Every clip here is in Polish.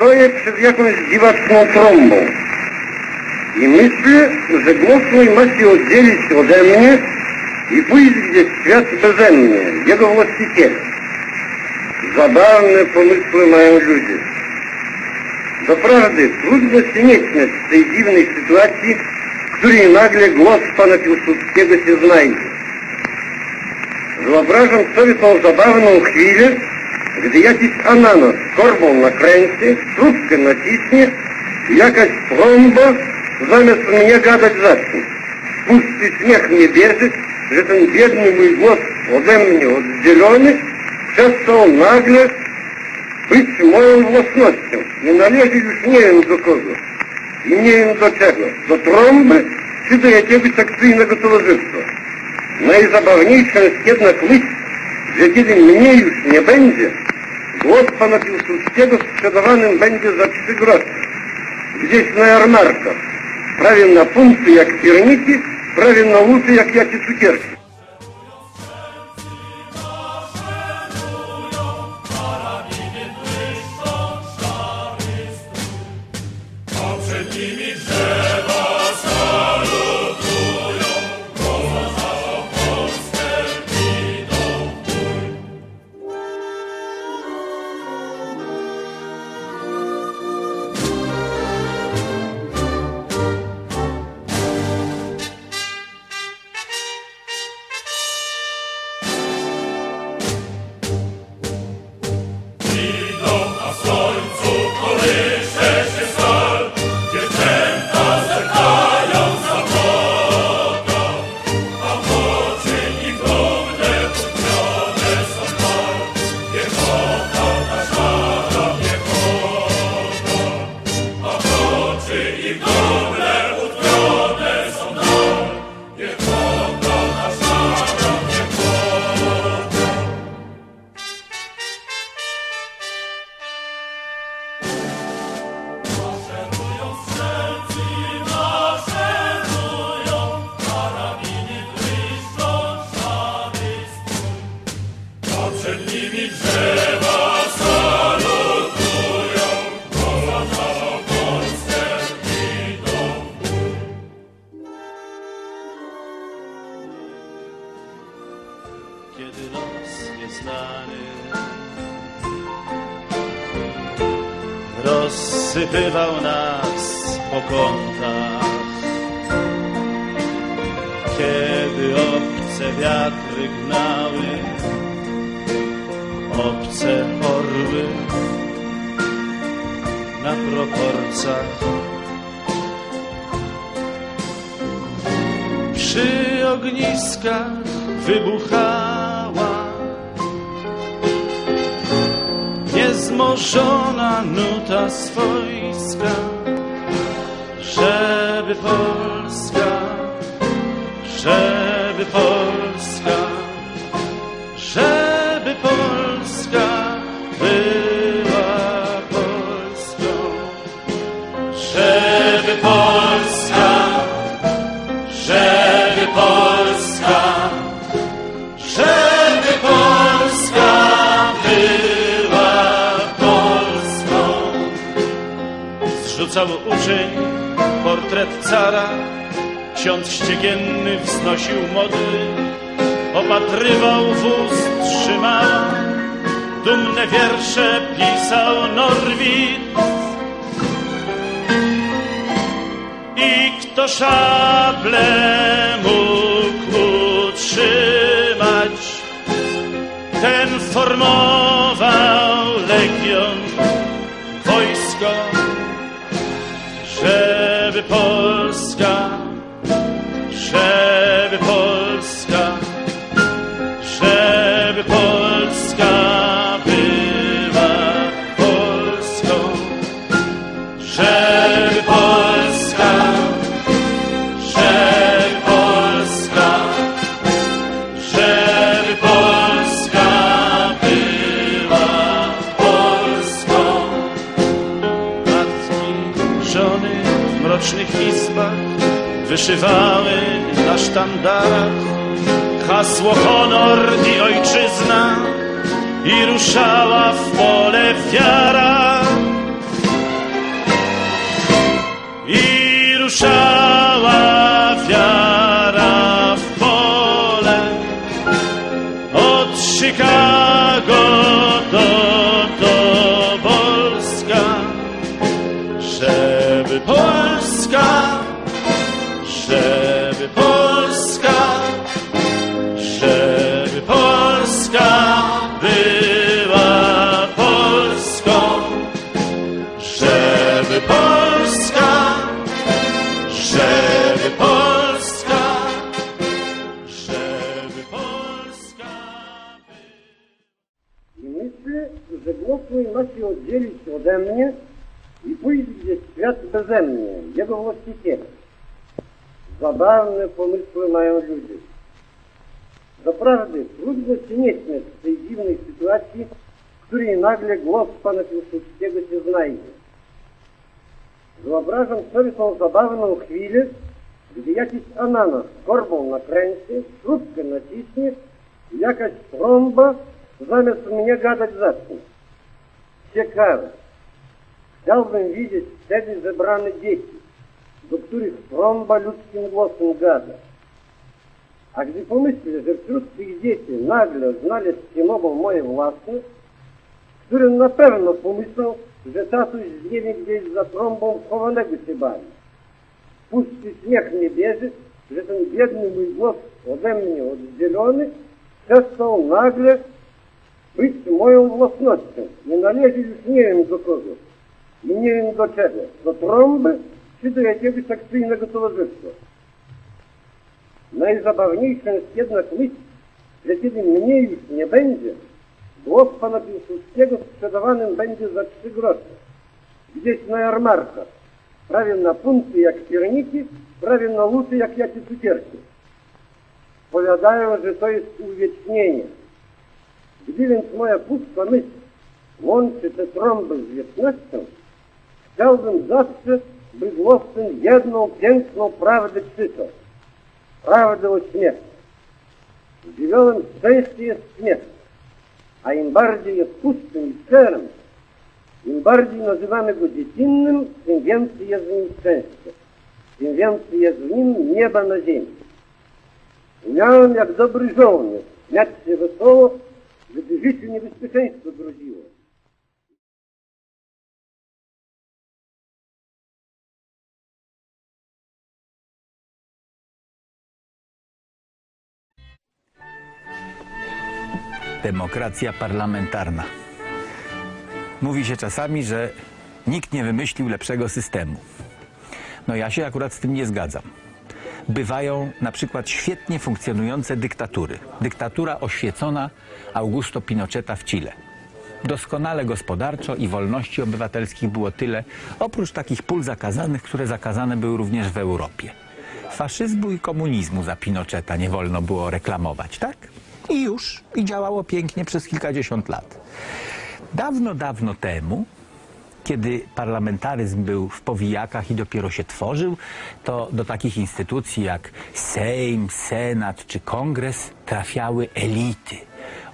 Stoję przed jakąś dziwaczną trąbą i myślę, że głos mój ma się oddzielić ode mnie i pójść gdzieś w świat beze mnie, jego właściciela. Zabawne pomysły mają ludzie. Doprawdy trudno się nie śmiać z tej dziwnej sytuacji, w której nagle głos pana Piłsudskiego się znajdzie. Wyobrażam sobie tą zabawną chwilę, gdy jakiś ananas korbą nakręci, trubkę naciśnie i jakaś trąba zamiast mnie gadać zacznie. Pusty śmiech mnie bierze, że ten biedny mój głos ode mnie oddzielony przestał nagle być moją własnością i należy już nie wiem do kogo i nie wiem do czego, do trąby czy do jakiegoś akcyjnego towarzystwa. Najzabawniejsza jest jednak myśl, nie będzie, głos pana Piłsudskiego sprzedawanym będzie za trzy grosze. Gdzieś na jarmarkach, prawie na punkty jak pierniki, prawie na łuty jak jakie cukierki. Nieznany rozsypywał nas po kątach, kiedy obce wiatry gnały obce orły na proporcach. Przy ogniskach wybuchała niezmożona nuta swojska, żeby Polska, żeby Polska, żeby Polska była Polską, żeby Polska, Zrzucał uczeń portret cara, ksiądz ściegienny wznosił modły, opatrywał wóz, trzymała, dumne wiersze pisał Norwid. I kto szable mógł utrzymać, ten formował legion, mrocznych izbach wyszywały na sztandarach hasło honor i ojczyzna i ruszała w pole wiara. I ruszała wiara w pole od Chicago do żeby Polska, żeby Polska I myślę, że głos mój ma się oddzielić ode mnie i pójść gdzieś w świat beze mnie, jego właściciela. Zabawne pomysły mają ludzie. Doprawdy trudno się nie śmiać w tej dziwnej sytuacji, w której nagle głos pana Piłsudskiego się znajdzie. Wyobrażam sobie tą zabawną chwilę, gdy jakiś ananas korbą nakręci, śrubkę naciśnie i jakaś trąba zamiast mnie gadać zacznie. Ciekawe. Chciałbym widzieć wtedy zebrane dzieci, do których trąba ludzkim głosem gada. A gdy pomyślę, że wśród tych dzieci nagle znaleźć się mogą moje własne, które na pewno pomyślą, że tatuś zjewie gdzieś za trąbą chowanego się bawi. Pusty śmiech mnie bierze, że ten biedny mój głos ode mnie oddzielony przestał nagle być moją własnością. Nie należy już nie wiem do kogo. I nie wiem do czego. Do trąby czy do jakiegoś akcyjnego towarzystwa. Najzabawniejszą jest jednak myśl, że kiedy mnie już nie będzie, będzie za trzy grosze. Gdzieś na jarmarkach. Prawie na punty jak pierniki, prawie na luty jak jakie cukierki. Powiadają, że to jest uwiecznienie. Gdy więc moja pusta myśl łączy te trąby z wiecznością, chciałbym zawsze, by głos ten jedną piękną prawdę krzyczał. Prawdę o śmierci. Żywiołem szczęście jest śmierć, a im bardziej jest pustym i szczerym, im bardziej nazywamy go dziecinnym, tym więcej jest w nim szczęścia, tym więcej jest w nim nieba na ziemi. Umiałem jak dobry żołnierz śmiać się wesoło, gdy życiu niebezpieczeństwo groziło. Demokracja parlamentarna. Mówi się czasami, że nikt nie wymyślił lepszego systemu. No ja się akurat z tym nie zgadzam. Bywają na przykład świetnie funkcjonujące dyktatury. Dyktatura oświecona Augusto Pinocheta w Chile. Doskonale gospodarczo i wolności obywatelskich było tyle, oprócz takich pól zakazanych, które zakazane były również w Europie. Faszyzmu i komunizmu za Pinocheta nie wolno było reklamować, tak? I już. I działało pięknie przez kilkadziesiąt lat. Dawno, dawno temu, kiedy parlamentaryzm był w powijakach i dopiero się tworzył, to do takich instytucji jak Sejm, Senat czy Kongres trafiały elity.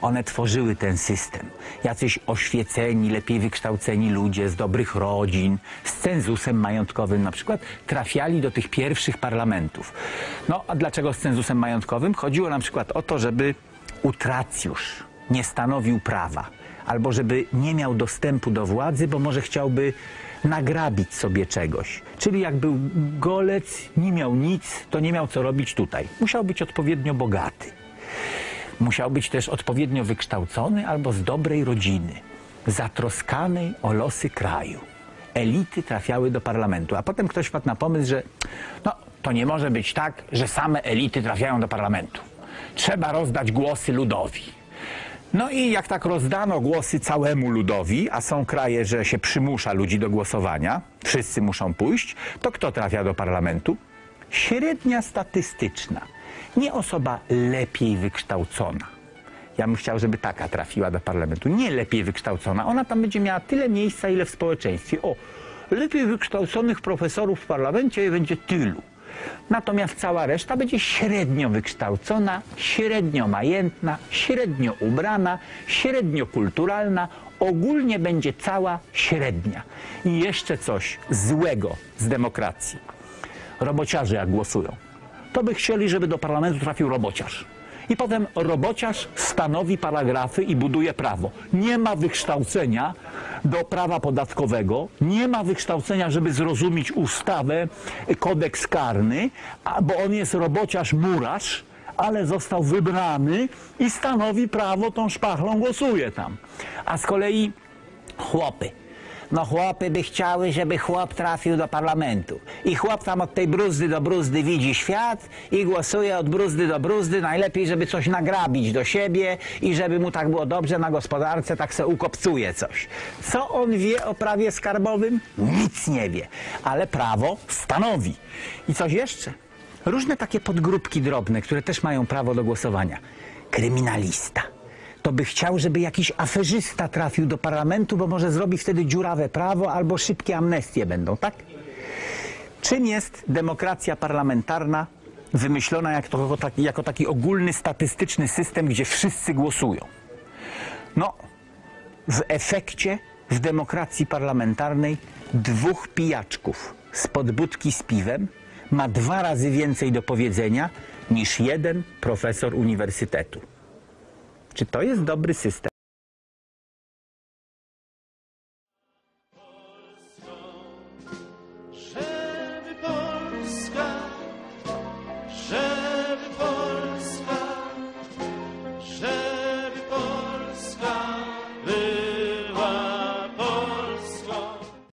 One tworzyły ten system. Jacyś oświeceni, lepiej wykształceni ludzie z dobrych rodzin, z cenzusem majątkowym na przykład, trafiali do tych pierwszych parlamentów. No a dlaczego z cenzusem majątkowym? Chodziło na przykład o to, żeby utracjusz nie stanowił prawa, albo żeby nie miał dostępu do władzy, bo może chciałby nagrabić sobie czegoś. Czyli jak był golec, nie miał nic, to nie miał co robić tutaj. Musiał być odpowiednio bogaty. Musiał być też odpowiednio wykształcony albo z dobrej rodziny, zatroskanej o losy kraju. Elity trafiały do parlamentu, a potem ktoś wpadł na pomysł, że no, to nie może być tak, że same elity trafiają do parlamentu. Trzeba rozdać głosy ludowi. No i jak tak rozdano głosy całemu ludowi, a są kraje, że się przymusza ludzi do głosowania, wszyscy muszą pójść, to kto trafia do parlamentu? Średnia statystyczna, nie osoba lepiej wykształcona. Ja bym chciał, żeby taka trafiła do parlamentu. Nie lepiej wykształcona. Ona tam będzie miała tyle miejsca, ile w społeczeństwie. O, lepiej wykształconych profesorów w parlamencie będzie tylu. Natomiast cała reszta będzie średnio wykształcona, średnio majętna, średnio ubrana, średnio kulturalna, ogólnie będzie cała średnia. I jeszcze coś złego z demokracji. robociarze jak głosują, to by chcieli, żeby do parlamentu trafił robociarz. I potem robociarz stanowi paragrafy i buduje prawo. Nie ma wykształcenia do prawa podatkowego, nie ma wykształcenia, żeby zrozumieć ustawę, kodeks karny, bo on jest robociarz murarz, ale został wybrany i stanowi prawo, tą szpachlą głosuje tam. A z kolei chłopy. No chłopy by chciały, żeby chłop trafił do parlamentu. I chłop tam od tej bruzdy do bruzdy widzi świat i głosuje od bruzdy do bruzdy. Najlepiej, żeby coś nagrabić do siebie i żeby mu tak było dobrze na gospodarce, tak se ukopcuje coś. Co on wie o prawie skarbowym? Nic nie wie. Ale prawo stanowi. I coś jeszcze. Różne takie podgrupki drobne, które też mają prawo do głosowania. Kryminalista to by chciał, żeby jakiś aferzysta trafił do parlamentu, bo może zrobi wtedy dziurawe prawo albo szybkie amnestie będą, tak? Czym jest demokracja parlamentarna wymyślona jako taki, jako taki ogólny statystyczny system, gdzie wszyscy głosują? No, w efekcie w demokracji parlamentarnej dwóch pijaczków z podbudki z piwem ma dwa razy więcej do powiedzenia niż jeden profesor uniwersytetu. Czy to jest dobry system?